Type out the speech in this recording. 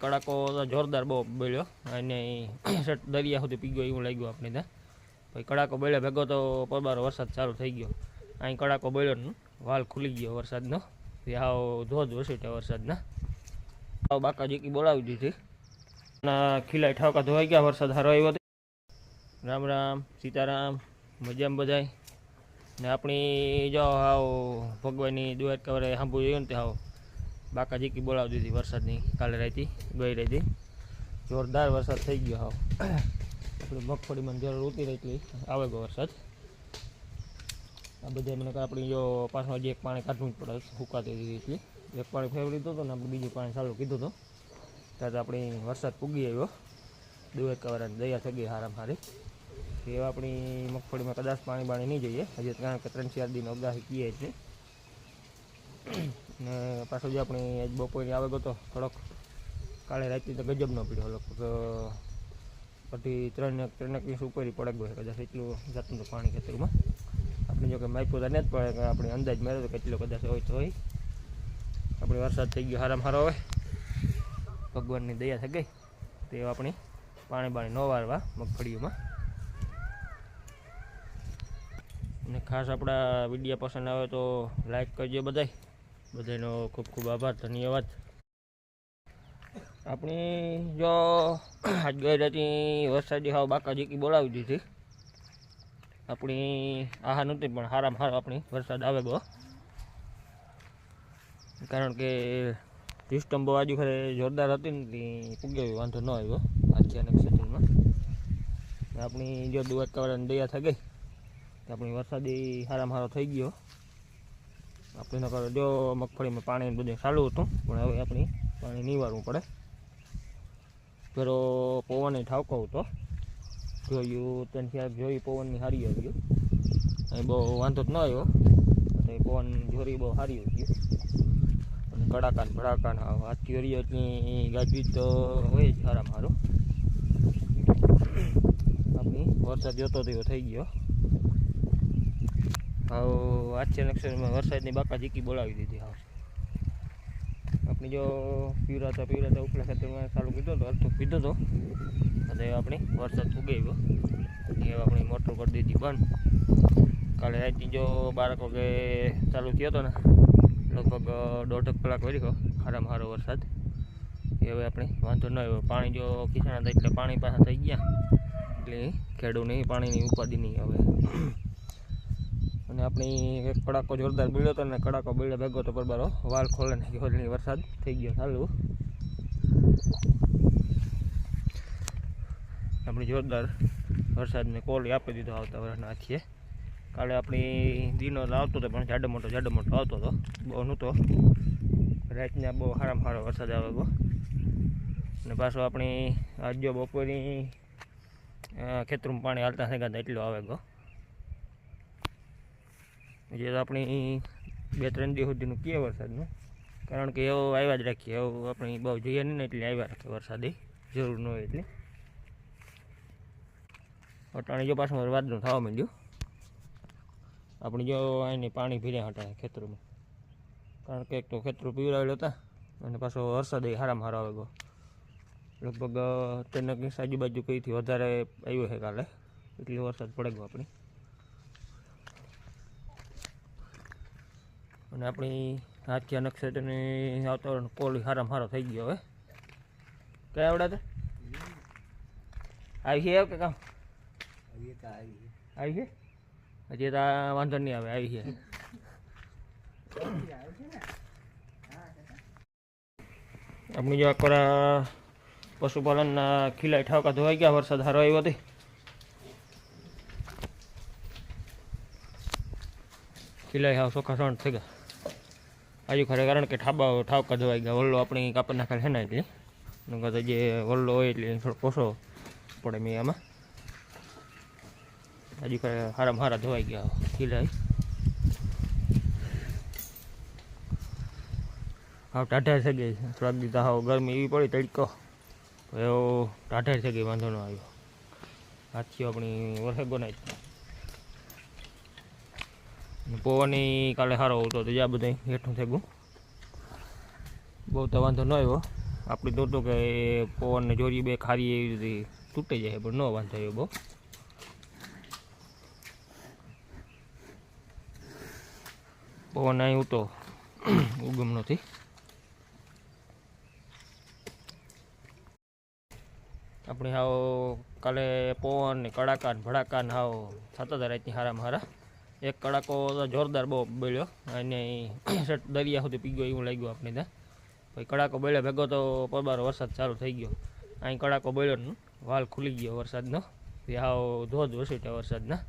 કડાકો જોરદાર બહુ બોલ્યો અને દરિયા સુધી પી ગયો એવું લાગ્યું આપણે ત્યાં. પછી કડાકો બોલ્યો ભેગો તો પરબારો વરસાદ ચાલુ થઈ ગયો. અહીં કડાકો બોલ્યો વાલ ખુલી ગયો વરસાદનો. આવો ધોધ વસેટ્યા વરસાદના. આવો બાકા જીકી બોલાવી દીધી. ના ખીલાઈ ઠાવકા ધોવાઈ ગયા, વરસાદ સારો આવ્યો હતો રામ રામ, સીતારામ, મજામાં બધાય. ને આપણી જો આવો ભગવાનની દુઆત કવરે સાંભળ્યું ને તે હાવ બાકા જીકી બોલાવી દીધી વરસાદની, કાલે રહીતી ગઈ રહીતી જોરદાર વરસાદ થઈ ગયો હાવ. આપણી મગફળીમાં જરૂર ઉતી એટલી આવે ગયો વરસાદ. આ બધા મને આપણે જો પાછું હજી એક પાણી કાઢવું જ પડે, સુકાતી હતી એટલી એક પાણી લીધું હતું ને આપણે બીજું પાણી ચાલુ કીધું હતું. ત્યારે આપણી વરસાદ પૂગી આવ્યો. દુવેક કવરાની દયા થઈ ગઈ હારામ હારી. એવા આપણી મગફળીમાં કદાચ પાણી બાણી નહીં જોઈએ. હજી કારણ કે ત્રણ ચાર દિન અગાહી કીએ છે ને પાછો જે આપણે આજ બપોરે આવે ગયો થોડોક કાલે રાતથી તો ગજબ ન પીડ્યો લગભગ પછી ત્રણ ત્રણેક વીસ ઉપરી પડે ગયો, કદાચ એટલું જાતનું પાણી ખેતરમાં. આપણે જો કે માઇપું તો જ પડે કે આપણે અંદાજ માર્યો તો કેટલો કદાચ હોય તો હોય. આપણે વરસાદ થઈ ગયો, હારામ હારો હવે. ભગવાનની દયા થઈ ગઈ. તે આપણી પાણી બાણી ન વારવા મગફળીઓમાં. અને ખાસ આપણા વીડિયો પસંદ આવે તો લાઈક કરજો બધાય. બધાનો ખૂબ ખૂબ આભાર, ધન્યવાદ. આપણી જો આજ ગઈ વરસાદી હાવ બાકા જીકી બોલાવી દીધી. આપણી આહા નહોતી, પણ હારામાં હારો આપણી વરસાદ આવે ગયો કારણ કે સિસ્ટમ બહુ આજુ ખરે જોરદાર હતી ને પૂગ્યો વાંધો ન આવ્યો અચાનક સેટિંગમાં આપણી જો દુવાત દયા થઈ ગઈ આપણી વરસાદી હારામાં હારો થઈ ગયો. આપણે નકર જો મગફળીમાં પાણી બધું ચાલુ હતું, પણ હવે આપણી પાણી નિવારવું પડે. પેલો પવન ઠાવકો હતો. જોયું ત્રણ ચાર જોયું પવનની હારી આવ્યું અહીં બહુ વાંધો જ ન આવ્યો અને પવન જોરી બહુ સારી ગયું અને કડાકા ને ભડાકા ને આ થિયરીની ગાજવીજ તો હોય જ સારું આપણે વરસાદ જોતો તેવો થઈ ગયો. હાવ આચ્ય નક્ષરમાં વરસાદની બાકા જીકી બોલાવી દીધી હાવ. આપણી જો પીવરાતા પીવરાતા ઉપલા ખેતરમાં ચાલુ કીધો તો અડધો પીધો તો. અને આપણી વરસાદ ઉગી ગયો એ આપણી મોટર કરી દીધી બંધ. કાલે આજથી જો બાળકો કે ચાલુ થયો હતો ને, લગભગ દોઢ કલાક વર્યો સારામાં સારો વરસાદ. એ હવે આપણે વાંધો ન આવ્યો. પાણી જો ખીચાણા હતા એટલે પાણી પાછા થઈ ગયા. એટલે ખેડૂ નહીં પાણીની ઉપાધિ નહીં હવે અને આપણી એક કડાકો જોરદાર બીડ્યો હતો ને કડાકો બીડ્યા ભેગો તો બરાબર વાલ ખોલે નાખ્યો એટલે વરસાદ થઈ ગયો. ચાલુ આપણી જોરદાર વરસાદને કોલી આપી દીધો આવતા વર્ષના હાથીએ કાલે આપણી દિનો આવતો હતો પણ જાડો મોટો જાડો મોટો આવતો હતો બહુ નહોતો. રાતના બહુ સારામાં સારો વરસાદ આવે ગયો અને પાછો આપણી આજો બપોરની ખેતરમાં પાણી હાલતા ગયા એટલો આવે ગયો જે આપણી બે ત્રણ દિવસ સુધીનું કીએ વરસાદનું. કારણ કે એવો આવ્યા જ રાખીએ. એવું આપણે બહુ જોઈએ નહીં એટલે આવ્યા રાખે વરસાદે. જરૂર ન હોય એટલે. અટાણે જો પાછું વાદનું થવા માંડ્યું. આપણે જો અહીંની પાણી ભીર્યા હતા ખેતરોમાં. કારણ કે એક તો ખેતરો પીવડાવેલો હતા અને પાછો વરસાદ એ હારામાં હારો આવે ગયો લગભગ તેને આજુબાજુ કંઈથી વધારે આવ્યો છે કાલે. એટલે વરસાદ પડે ગયો આપણી. અને આપણી હાથિયા નક્ષત્રની વાતાવરણ કોલી હારામ હારો થઈ ગયો હવે. કયા આવડે આવી છે કે કામ? આવી છે હજી તો વાંધો નહીં આવે આવી છે આપણી જો કોરા પશુપાલનના ખીલાઈ ઠાવકા ધોવાઈ ગયા વરસાદ સારો આવ્યો હતી ખીલાઈ હાવ સોખા સણ થઈ ગયા. આજુ ખરે કારણ કે ઠાબા, ઠાવકા ધોવાઈ ગયા વલ્લો આપણે કાપડ નાખેલ છે ને એટલે. નકર જે વલ્લો હોય એટલે થોડો ઓછો પડે મેં આમાં. હજુ ખરે હારામાં હારા ધોવાઈ ગયા ખીલાઈ હા ટાઢા થઈ ગઈ થોડાક દીધા હા ગરમી એવી પડી તડકો. એવો ટાઢા થઈ ગઈ વાંધો ન આવ્યો. હાથથી આપણી વરસાદ બનાવી. પવનની કાલે સારો હતો. તો જ્યાં બધા હેઠું થઈ ગયું બહુ તો વાંધો ન આવ્યો. આપણે તો તો કે પવનને જોરી બે ખારી એવી રીતે તૂટી જાય, પણ ન વાંધો આવ્યો બહુ. પવન અહીં તો ઉગમ નથી આપણે હાવ કાલે પવન ને કડાકા ને ભડાકા ને હાવ થતા હતા રાતની હારામાં હારા. એક કડાકો જોરદાર બહુ બોલ્યો અને દરિયા સુધી પી ગયો એવું લાગ્યું આપણે ત્યાં. પછી કડાકો બોલ્યો ભેગો તો પરબારો વરસાદ ચાલુ થઈ ગયો. અહીં કડાકો બોલ્યો વાલ ખુલી ગયો વરસાદનો. હાવ ધોધ વસેટ્યા વરસાદના.